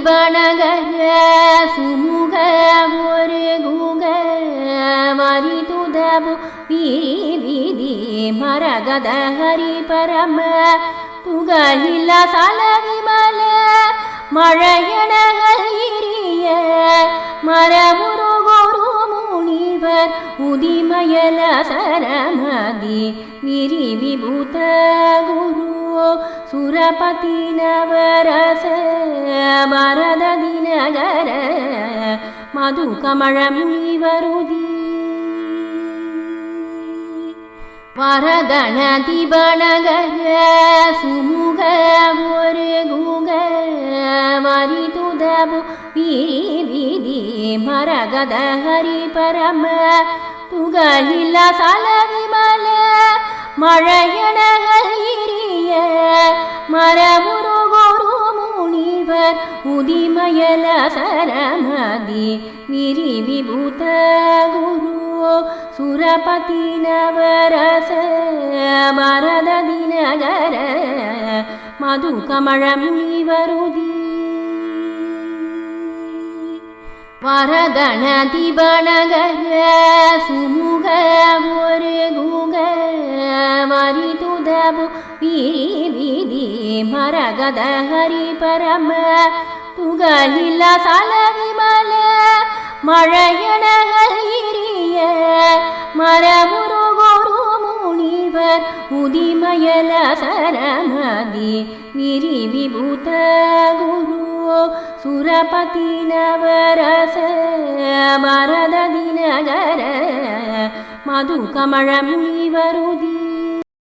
தீபனகர சுமுக ஒரு குக மரி துதபு மரகத ஹரி பரம புகழில சலவிமல மழையனகள் இரிய மரமுரு குரு முனிவர் உதிமயல சரமதி விரி விபூத குரு சுரபதி நவரச மது கமழ முனிவருதி வரதன சுமுக ஒரு குக மரிதுதபு வீதி மரகத ஹரி பரம துகளில சலவிமல மழையனகள் இரிய மரபு முனிவர் உதிமயல சரமதி விரி விபூத குரு சுரபதி நவரச பரத தினகர மது கமழ முனிவருதி வரதன திபனகர சுமுக ஒரு குக மரி துதபு வீதி மரகத ஹரி பரம துகளில சலவிமல மழையனகள் இரிய மரமுரு குரு முனிவர் உதிமயல சரமதி விரி விபூத குரு சுரபதி நவரச பரத